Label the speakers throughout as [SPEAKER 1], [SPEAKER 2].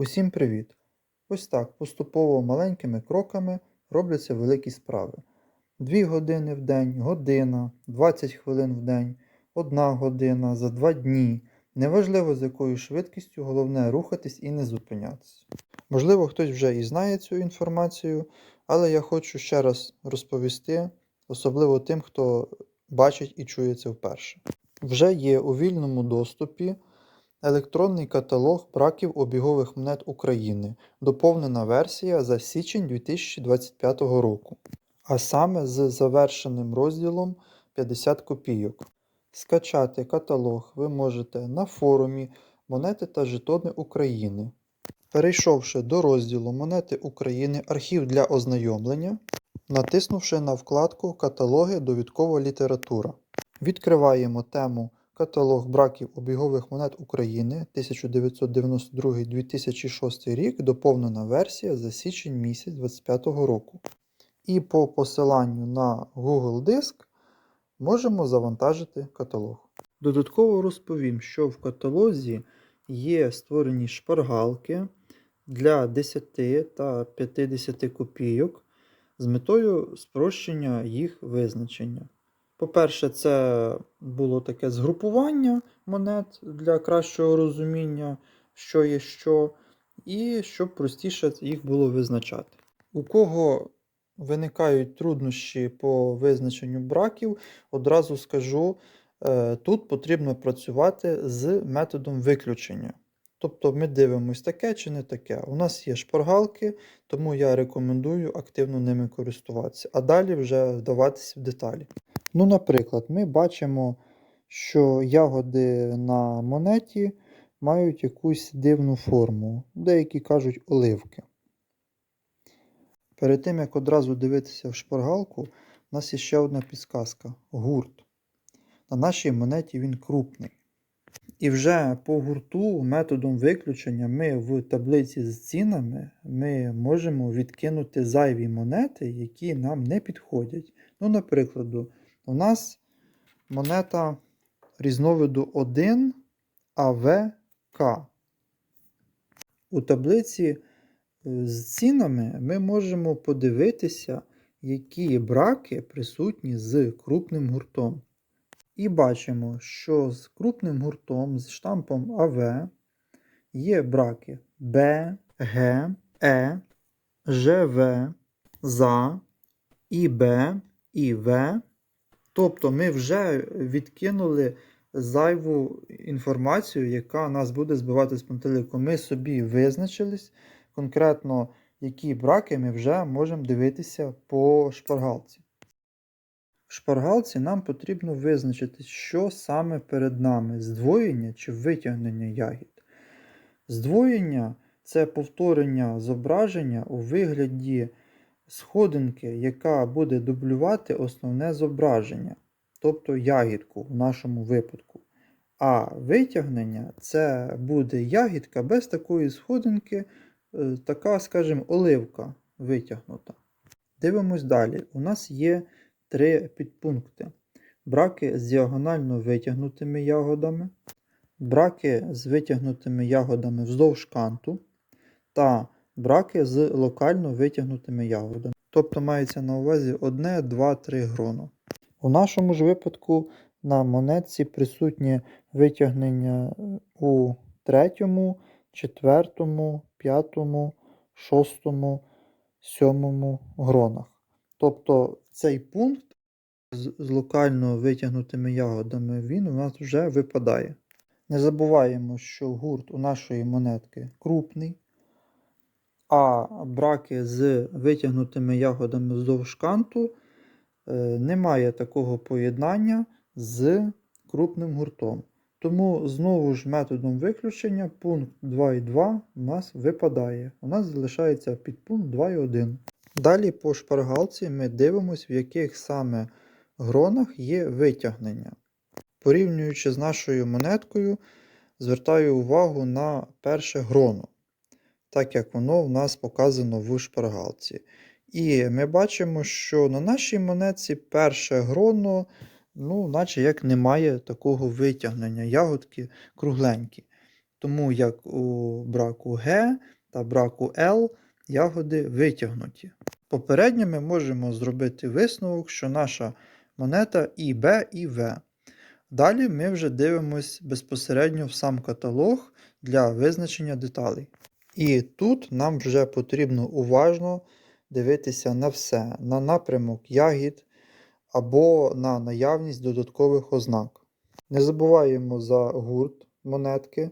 [SPEAKER 1] Усім привіт! Ось так поступово маленькими кроками робляться великі справи. 2 години в день, година, 20 хвилин в день, 1 година, за 2 дні. Неважливо з якою швидкістю, головне рухатись і не зупинятися. Можливо, хтось вже і знає цю інформацію, але я хочу ще раз розповісти, особливо тим, хто бачить і чує це вперше. Вже є у вільному доступі електронний каталог браків обігових монет України, доповнена версія за січень 2025 року, а саме з завершеним розділом 50 копійок. Скачати каталог ви можете на форумі Монети та жетони України. Перейшовши до розділу Монети України Архів для ознайомлення, натиснувши на вкладку Каталоги Довідкова література. Відкриваємо тему Каталог браків обігових монет України 1992-2006 рік, доповнена версія за січень місяць 2025 року. І по посиланню на Google Диск можемо завантажити каталог. Додатково розповім, що в каталозі є створені шпаргалки для 10 та 50 копійок з метою спрощення їх визначення. По-перше, це було таке згрупування монет для кращого розуміння, що є що, і щоб простіше їх було визначати. У кого виникають труднощі по визначенню браків, одразу скажу, е, тут потрібно працювати з методом виключення. Тобто ми дивимося таке чи не таке. У нас є шпаргалки, тому я рекомендую активно ними користуватися, а далі вже вдаватися в деталі. Ну, наприклад, ми бачимо, що ягоди на монеті мають якусь дивну форму, деякі кажуть оливки. Перед тим, як одразу дивитися в шпаргалку, у нас є ще одна підсказка гурт. На нашій монеті він крупний. І вже по гурту методом виключення ми в таблиці з цінами ми можемо відкинути зайві монети, які нам не підходять. Ну, наприклад, у нас монета різновиду 1 АВК. У таблиці е, з цінами ми можемо подивитися, які браки присутні з крупним гуртом. І бачимо, що з крупним гуртом з штампом АВ є браки Б, Г, Е, ЖВ, ЗА, ІБ, ІВ. Тобто ми вже відкинули зайву інформацію, яка нас буде збивати з пантелику. Ми собі визначились конкретно, які браки ми вже можемо дивитися по шпаргалці. В шпаргалці нам потрібно визначити, що саме перед нами здвоєння чи витягнення ягід. Здвоєння це повторення зображення у вигляді сходинки, яка буде дублювати основне зображення, тобто ягідку в нашому випадку. А витягнення це буде ягідка без такої сходинки, е, така, скажімо, оливка витягнута. Дивимось далі. У нас є три підпункти: браки з діагонально витягнутими ягодами, браки з витягнутими ягодами вздовж канту та браки з локально витягнутими ягодами. Тобто мається на увазі 1, 2, 3 гроно. У нашому ж випадку на монетці присутнє витягнення у третьому, четвертому, п'ятому, шостому, сьомому гронах. Тобто цей пункт з, з локально витягнутими ягодами він у нас вже випадає. Не забуваємо, що гурт у нашої монетки крупний, а браки з витягнутими ягодами вздовж канту е, немає такого поєднання з крупним гуртом. Тому знову ж методом виключення пункт 2,2 у нас випадає. У нас залишається підпункт 2,1. Далі по шпаргалці ми дивимося, в яких саме гронах є витягнення. Порівнюючи з нашою монеткою, звертаю увагу на перше гроно, так як воно в нас показано в шпаргалці. І ми бачимо, що на нашій монетці перше гроно, ну, наче як немає такого витягнення, ягодки кругленькі. тому як у браку Г та браку Л ягоди витягнуті. Попередньо ми можемо зробити висновок, що наша монета і Б, і В. Далі ми вже дивимось безпосередньо в сам каталог для визначення деталей. І тут нам вже потрібно уважно дивитися на все, на напрямок ягід або на наявність додаткових ознак. Не забуваємо за гурт монетки,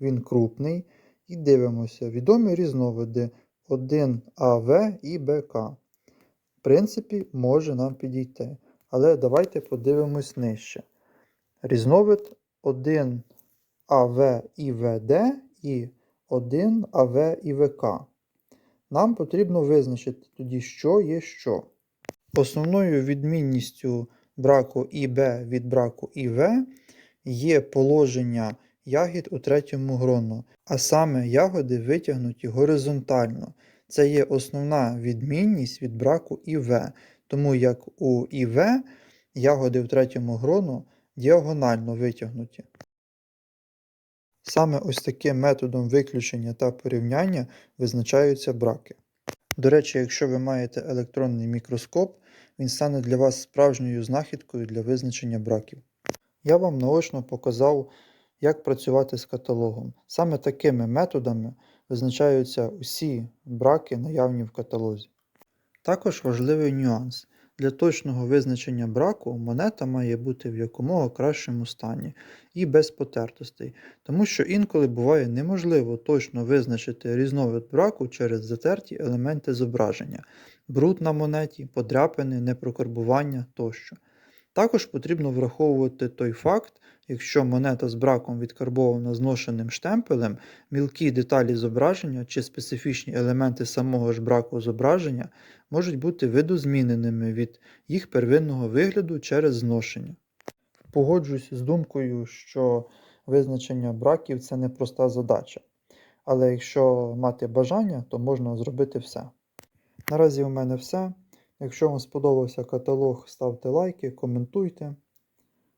[SPEAKER 1] він крупний. І дивимося відомі різновиди 1АВ і БК. В принципі, може нам підійти. Але давайте подивимось нижче. Різновид 1АВ і ВД і 1АВ і ВК. Нам потрібно визначити тоді, що є що. Основною відмінністю браку ІБ від браку ІВ є положення ягід у третьому грону, а саме ягоди витягнуті горизонтально. Це є основна відмінність від браку ІВ, тому як у ІВ ягоди в третьому грону діагонально витягнуті. Саме ось таким методом виключення та порівняння визначаються браки. До речі, якщо ви маєте електронний мікроскоп, він стане для вас справжньою знахідкою для визначення браків. Я вам наочно показав, як працювати з каталогом. Саме такими методами визначаються усі браки, наявні в каталозі. Також важливий нюанс. Для точного визначення браку монета має бути в якомога кращому стані і без потертостей, тому що інколи буває неможливо точно визначити різновид браку через затерті елементи зображення, бруд на монеті, подряпини, непрокарбування тощо. Також потрібно враховувати той факт, якщо монета з браком відкарбована зношеним штемпелем, мілкі деталі зображення чи специфічні елементи самого ж браку зображення можуть бути видозміненими від їх первинного вигляду через зношення. Погоджуюсь з думкою, що визначення браків це непроста задача, але якщо мати бажання, то можна зробити все. Наразі у мене все. Якщо вам сподобався каталог, ставте лайки, коментуйте.